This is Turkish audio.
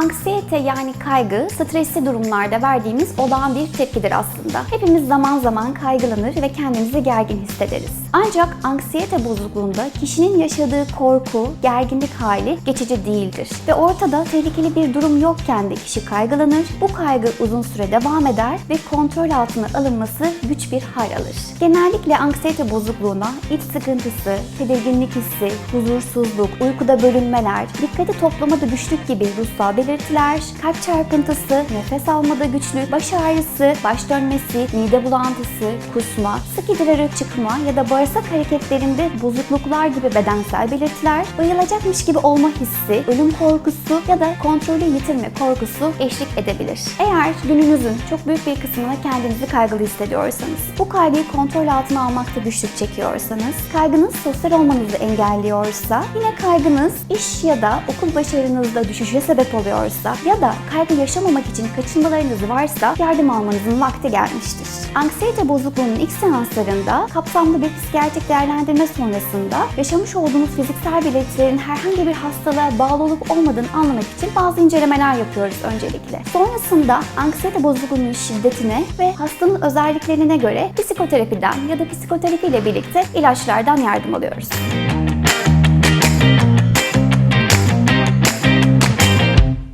Ang sin Anksiyete yani kaygı, stresli durumlarda verdiğimiz olağan bir tepkidir aslında. Hepimiz zaman zaman kaygılanır ve kendimizi gergin hissederiz. Ancak anksiyete bozukluğunda kişinin yaşadığı korku, gerginlik hali geçici değildir. Ve ortada tehlikeli bir durum yokken de kişi kaygılanır. Bu kaygı uzun süre devam eder ve kontrol altına alınması güç bir hal alır. Genellikle anksiyete bozukluğuna iç sıkıntısı, tedirginlik hissi, huzursuzluk, uykuda bölünmeler, dikkati toplamada güçlük gibi ruhsal belirtiler, kalp çarpıntısı, nefes almada güçlük, baş ağrısı, baş dönmesi, mide bulantısı, kusma, sık idrara çıkma ya da bağırsak hareketlerinde bozukluklar gibi bedensel belirtiler, bayılacakmış gibi olma hissi, ölüm korkusu ya da kontrolü yitirme korkusu eşlik edebilir. Eğer gününüzün çok büyük bir kısmına kendinizi kaygılı hissediyorsanız, bu kaygıyı kontrol altına almakta güçlük çekiyorsanız, kaygınız sosyal olmanızı engelliyorsa, yine kaygınız iş ya da okul başarınızda düşüşe sebep oluyorsa ya da kaygı yaşamamak için kaçınmalarınız varsa yardım almanızın vakti gelmiştir. Anksiyete bozukluğunun ilk seanslarında kapsamlı bir psikiyatrik değerlendirme sonrasında yaşamış olduğunuz fiziksel belirtilerin herhangi bir hastalığa bağlı olup olmadığını anlamak için bazı incelemeler yapıyoruz öncelikle. Sonrasında anksiyete bozukluğunun şiddetine ve hastanın özelliklerine göre psikoterapiden ya da psikoterapi ile birlikte ilaçlardan yardım alıyoruz.